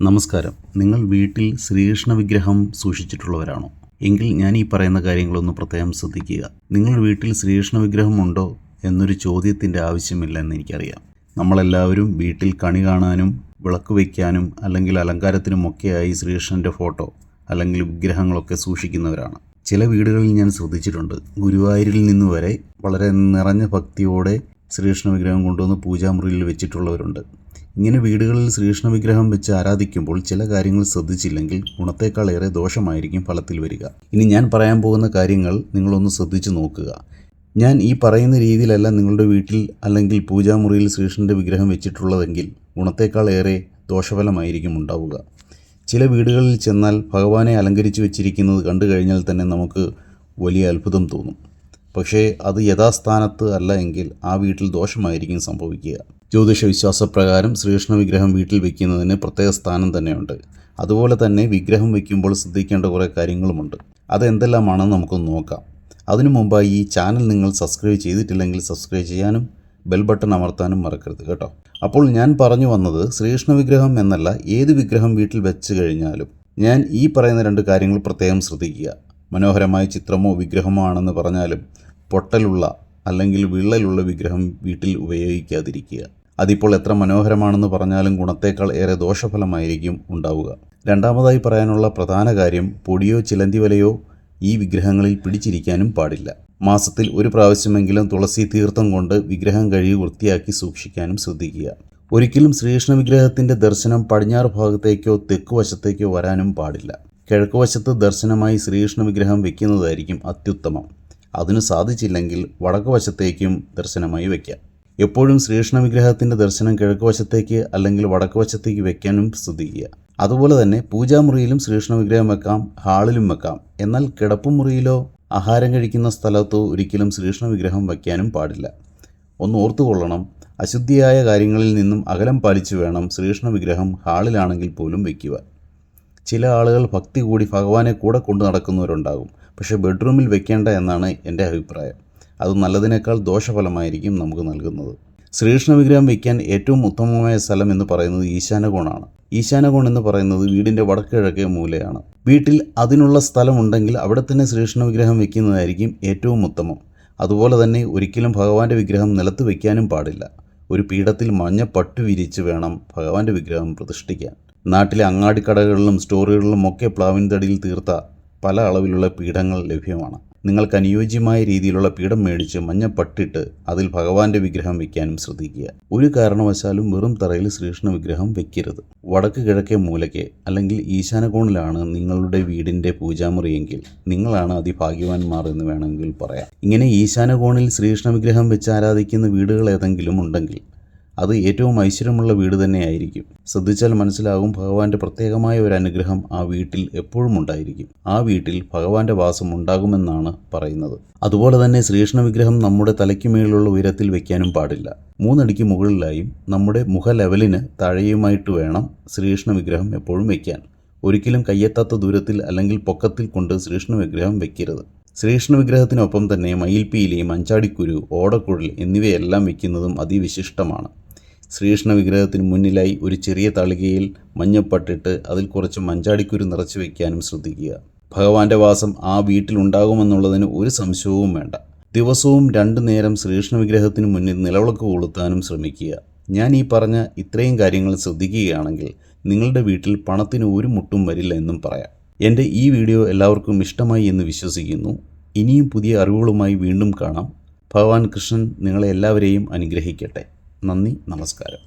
നമസ്കാരം. നിങ്ങൾ വീട്ടിൽ ശ്രീകൃഷ്ണ വിഗ്രഹം സൂക്ഷിച്ചിട്ടുള്ളവരാണോ? എങ്കിൽ ഞാൻ ഈ പറയുന്ന കാര്യങ്ങളൊന്ന് പ്രത്യേകം ശ്രദ്ധിക്കുക. നിങ്ങൾ വീട്ടിൽ ശ്രീകൃഷ്ണ വിഗ്രഹം ഉണ്ടോ എന്നൊരു ചോദ്യത്തിന്റെ ആവശ്യമില്ല എന്ന് എനിക്കറിയാം നമ്മളെല്ലാവരും വീട്ടിൽ കണി കാണാനും വിളക്ക് വയ്ക്കാനും അല്ലെങ്കിൽ അലങ്കാരത്തിനുമൊക്കെയായി ശ്രീകൃഷ്ണന്റെ ഫോട്ടോ അല്ലെങ്കിൽ വിഗ്രഹങ്ങളൊക്കെ സൂക്ഷിക്കുന്നവരാണ്. ചില വീടുകളിൽ ഞാൻ ശ്രദ്ധിച്ചിട്ടുണ്ട്. ഗുരുവായൂരിൽ നിന്ന് വരെ വളരെ നിറഞ്ഞ ഭക്തിയോടെ ശ്രീകൃഷ്ണ വിഗ്രഹം കൊണ്ടുവന്ന് പൂജാമുറിയിൽ വെച്ചിട്ടുള്ളവരുണ്ട്. ഇങ്ങനെ വീടുകളിൽ ശ്രീകൃഷ്ണ വിഗ്രഹം വെച്ച് ആരാധിക്കുമ്പോൾ ചില കാര്യങ്ങൾ ശ്രദ്ധിച്ചില്ലെങ്കിൽ ഗുണത്തേക്കാൾ ഏറെ ദോഷമായിരിക്കും ഫലത്തിൽ വരിക. ഇനി ഞാൻ പറയാൻ പോകുന്ന കാര്യങ്ങൾ നിങ്ങളൊന്ന് ശ്രദ്ധിച്ചു നോക്കുക. ഞാൻ ഈ പറയുന്ന രീതിയിലല്ല നിങ്ങളുടെ വീട്ടിൽ അല്ലെങ്കിൽ പൂജാമുറിയിൽ ശ്രീകൃഷ്ണന്റെ വിഗ്രഹം വെച്ചിട്ടുള്ളതെങ്കിൽ ഗുണത്തേക്കാൾ ഏറെ ദോഷഫലമായിരിക്കും ഉണ്ടാവുക. ചില വീടുകളിൽ ചെന്നാൽ ഭഗവാനെ അലങ്കരിച്ചു വെച്ചിരിക്കുന്നത് കണ്ടു കഴിഞ്ഞാൽ തന്നെ നമുക്ക് വലിയ അത്ഭുതം തോന്നും. പക്ഷേ അത് യഥാസ്ഥാനത്ത് അല്ല എങ്കിൽ ആ വീട്ടിൽ ദോഷമായിരിക്കും സംഭവിക്കുക. ജ്യോതിഷ വിശ്വാസപ്രകാരം ശ്രീകൃഷ്ണ വിഗ്രഹം വീട്ടിൽ വയ്ക്കുന്നതിന് പ്രത്യേക സ്ഥാനം തന്നെയുണ്ട്. അതുപോലെ തന്നെ വിഗ്രഹം വയ്ക്കുമ്പോൾ ശ്രദ്ധിക്കേണ്ട കുറേ കാര്യങ്ങളുമുണ്ട്. അതെന്തെല്ലാമാണെന്ന് നമുക്കൊന്ന് നോക്കാം. അതിനു മുമ്പായി ഈ ചാനൽ നിങ്ങൾ സബ്സ്ക്രൈബ് ചെയ്തിട്ടില്ലെങ്കിൽ സബ്സ്ക്രൈബ് ചെയ്യാനും ബെൽ ബട്ടൺ അമർത്താനും മറക്കരുത് കേട്ടോ. അപ്പോൾ ഞാൻ പറഞ്ഞു വന്നത് ശ്രീകൃഷ്ണ വിഗ്രഹം എന്നല്ല ഏത് വിഗ്രഹം വീട്ടിൽ വെച്ച് കഴിഞ്ഞാലും. ഞാൻ ഈ പറയുന്ന രണ്ട് കാര്യങ്ങൾ പ്രത്യേകം ശ്രദ്ധിക്കുക. മനോഹരമായ ചിത്രമോ വിഗ്രഹമോ ആണെന്ന് പറഞ്ഞാലും പൊട്ടലുള്ള അല്ലെങ്കിൽ വിള്ളലുള്ള വിഗ്രഹം വീട്ടിൽ ഉപയോഗിക്കാതിരിക്കുക. അതിപ്പോൾ എത്ര മനോഹരമാണെന്ന് പറഞ്ഞാലും ഗുണത്തേക്കാൾ ഏറെ ദോഷഫലമായിരിക്കും ഉണ്ടാവുക. രണ്ടാമതായി പറയാനുള്ള പ്രധാന കാര്യം പൊടിയോ ചിലന്തിവലയോ ഈ വിഗ്രഹങ്ങളിൽ പിടിച്ചിരിക്കാനും പാടില്ല. മാസത്തിൽ ഒരു പ്രാവശ്യമെങ്കിലും തുളസി തീർത്ഥം കൊണ്ട് വിഗ്രഹം കഴുകി വൃത്തിയാക്കി സൂക്ഷിക്കാനും ശ്രദ്ധിക്കുക. ഒരിക്കലും ശ്രീകൃഷ്ണ വിഗ്രഹത്തിന്റെ ദർശനം പടിഞ്ഞാറ് ഭാഗത്തേക്കോ തെക്ക് വശത്തേക്കോ വരാനും പാടില്ല. കിഴക്ക് വശത്ത് ദർശനമായി ശ്രീകൃഷ്ണ വിഗ്രഹം വെക്കുന്നതായിരിക്കും അത്യുത്തമം. അതിനു സാധിച്ചില്ലെങ്കിൽ വടക്കുവശത്തേക്കും ദർശനമായി വയ്ക്കാം എപ്പോഴും ശ്രീകൃഷ്ണ വിഗ്രഹത്തിന്റെ ദർശനം കിഴക്ക് വശത്തേക്ക് അല്ലെങ്കിൽ വടക്ക് വശത്തേക്ക് വെക്കാനും ശ്രദ്ധിക്കുക. അതുപോലെ തന്നെ പൂജാമുറിയിലും ശ്രീകൃഷ്ണ വിഗ്രഹം വെക്കാം ഹാളിലും വെക്കാം. എന്നാൽ കിടപ്പുമുറിയിലോ ആഹാരം കഴിക്കുന്ന സ്ഥലത്തോ ഒരിക്കലും ശ്രീകൃഷ്ണ വിഗ്രഹം വയ്ക്കാനും പാടില്ല. ഒന്ന് ഓർത്തുകൊള്ളണം. അശുദ്ധിയായ കാര്യങ്ങളിൽ നിന്നും അകലം പാലിച്ചു വേണം ശ്രീകൃഷ്ണ വിഗ്രഹം ഹാളിലാണെങ്കിൽ പോലും വയ്ക്കുക ചില ആളുകൾ ഭക്തി കൂടി ഭഗവാനെ കൂടെ കൊണ്ടു നടക്കുന്നവരുണ്ടാകും. പക്ഷേ ബെഡ്റൂമിൽ വെക്കേണ്ട എന്നാണ് എന്റെ അഭിപ്രായം. അത് നല്ലതിനേക്കാൾ ദോഷഫലമായിരിക്കും നമുക്ക് നൽകുന്നത്. ശ്രീകൃഷ്ണ വിഗ്രഹം വയ്ക്കാൻ ഏറ്റവും ഉത്തമമായ സ്ഥലം എന്ന് പറയുന്നത് ഈശാനകോണാണ്. ഈശാനകോൺ എന്ന് പറയുന്നത് വീടിന്റെ വടക്കിഴക്കേ മൂലയാണ്. വീട്ടിൽ അതിനുള്ള സ്ഥലമുണ്ടെങ്കിൽ അവിടെ തന്നെ ശ്രീകൃഷ്ണ വിഗ്രഹം വയ്ക്കുന്നതായിരിക്കും ഏറ്റവും ഉത്തമം. അതുപോലെ തന്നെ ഒരിക്കലും ഭഗവാന്റെ വിഗ്രഹം നിലത്ത് വയ്ക്കാനും പാടില്ല. ഒരു പീഠത്തിൽ മഞ്ഞ പട്ടു വിരിച്ച് വേണം ഭഗവാന്റെ വിഗ്രഹം പ്രതിഷ്ഠിക്കാൻ. നാട്ടിലെ അങ്ങാടിക്കടകളിലും സ്റ്റോറുകളിലും ഒക്കെ പ്ലാവിൻ തടിയിൽ തീർത്ത പല അളവിലുള്ള പീഠങ്ങൾ ലഭ്യമാണ്. നിങ്ങൾക്ക് അനുയോജ്യമായ രീതിയിലുള്ള പീഠം മേടിച്ച് മഞ്ഞപ്പട്ടിട്ട് അതിൽ ഭഗവാന്റെ വിഗ്രഹം വെക്കാനും ശ്രദ്ധിക്കുക. ഒരു കാരണവശാലും വെറും തറയിൽ ശ്രീകൃഷ്ണ വിഗ്രഹം വെക്കരുത്. വടക്ക് കിഴക്കേ മൂലയ്ക്ക് അല്ലെങ്കിൽ ഈശാനകോണിലാണ് നിങ്ങളുടെ വീടിന്റെ പൂജാമുറിയെങ്കിൽ നിങ്ങളാണ് അതിഭാഗ്യവാന്മാർ എന്ന് വേണമെങ്കിൽ പറയാം. ഇങ്ങനെ ഈശാനകോണിൽ ശ്രീകൃഷ്ണ വിഗ്രഹം വെച്ച് ആരാധിക്കുന്ന വീടുകൾ ഏതെങ്കിലും ഉണ്ടെങ്കിൽ അത് ഏറ്റവും ഐശ്വര്യമുള്ള വീട് തന്നെയായിരിക്കും. ശ്രദ്ധിച്ചാൽ മനസ്സിലാകും ഭഗവാന്റെ പ്രത്യേകമായ ഒരു അനുഗ്രഹം ആ വീട്ടിൽ എപ്പോഴും ഉണ്ടായിരിക്കും. ആ വീട്ടിൽ ഭഗവാന്റെ വാസം ഉണ്ടാകുമെന്നാണ് പറയുന്നത്. അതുപോലെ തന്നെ ശ്രീകൃഷ്ണ വിഗ്രഹം നമ്മുടെ തലയ്ക്ക് മേലുള്ള ഉയരത്തിൽ വെക്കാനും പാടില്ല. മൂന്നടിക്ക് മുകളിലായും നമ്മുടെ മുഖ ലെവലിന് താഴെയുമായിട്ട് വേണം ശ്രീകൃഷ്ണ വിഗ്രഹം എപ്പോഴും വെക്കാൻ. ഒരിക്കലും കയ്യെത്താത്ത ദൂരത്തിൽ അല്ലെങ്കിൽ പൊക്കത്തിൽ കൊണ്ട് ശ്രീകൃഷ്ണ വിഗ്രഹം വെക്കരുത്. ശ്രീകൃഷ്ണ വിഗ്രഹത്തിനൊപ്പം തന്നെ മയിൽപ്പീലി മഞ്ചാടിക്കുരു ഓടക്കുഴൽ എന്നിവയെല്ലാം വയ്ക്കുന്നതും അതിവിശിഷ്ടമാണ്. ശ്രീകൃഷ്ണ വിഗ്രഹത്തിന് മുന്നിലായി ഒരു ചെറിയ തളികയിൽ മഞ്ഞപ്പട്ടിട്ട് അതിൽ കുറച്ച് മഞ്ചാടിക്കുരു നിറച്ചു വയ്ക്കാനും ശ്രദ്ധിക്കുക. ഭഗവാന്റെ വാസം ആ വീട്ടിലുണ്ടാകുമെന്നുള്ളതിന് ഒരു സംശയവും വേണ്ട. ദിവസവും രണ്ടു നേരം ശ്രീകൃഷ്ണ വിഗ്രഹത്തിന് മുന്നിൽ നിലവിളക്ക് കൊളുത്താനും ശ്രമിക്കുക. ഞാൻ ഈ പറഞ്ഞ ഇത്രയും കാര്യങ്ങൾ ശ്രദ്ധിക്കുകയാണെങ്കിൽ നിങ്ങളുടെ വീട്ടിൽ പണത്തിന് ഒരു മുട്ടും വരില്ല എന്നും പറയാം. എന്റെ ഈ വീഡിയോ എല്ലാവർക്കും ഇഷ്ടമായി എന്ന് വിശ്വസിക്കുന്നു. ഇനിയും പുതിയ അറിവുകളുമായി വീണ്ടും കാണാം. ഭഗവാൻ കൃഷ്ണൻ നിങ്ങളെ എല്ലാവരെയും അനുഗ്രഹിക്കട്ടെ. നന്ദി നമസ്കാരം.